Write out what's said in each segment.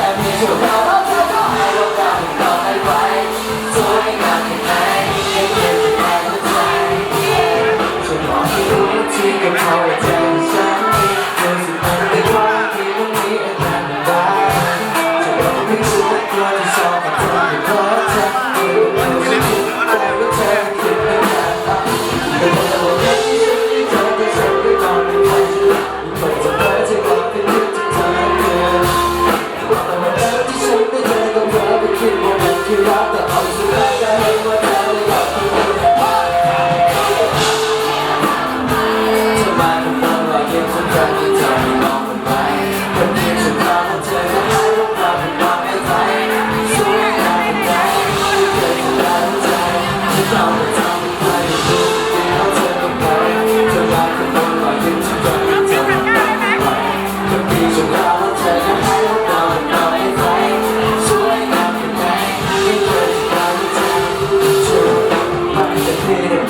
Tell me about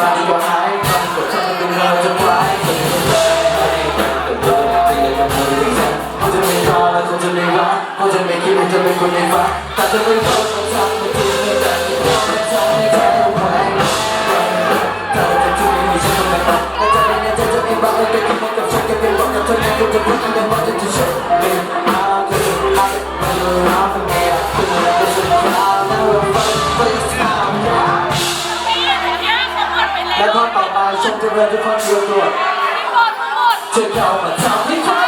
มาดีกว่าหายทำก็ทำเป็นเราจะไปก็ไม่ต้องไปแต่เธอจะยังทำให้ฉันกเจะไม่ท้อและคงจะไม่รักก็จะไม่คิดว่าจะเป็นคนในฝันแต่จะไม่ท้อันจะเริ่มทุกคนดูตัวเธเข้ามาทำให้เธอ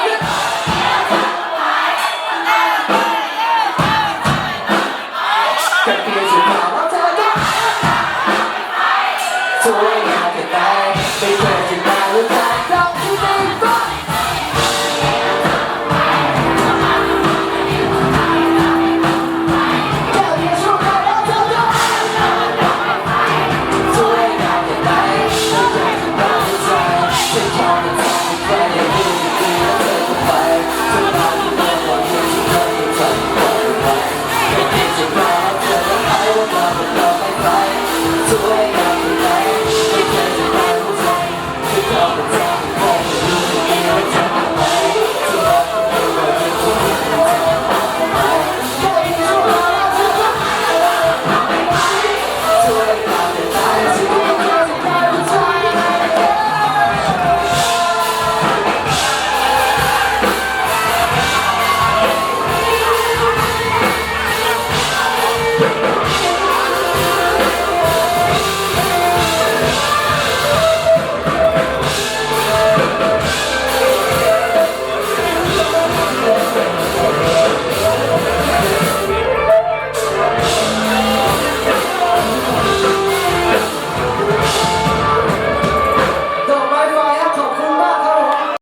กับเพียงสุดท้ายว่าเธอได้สวยงามแนไม่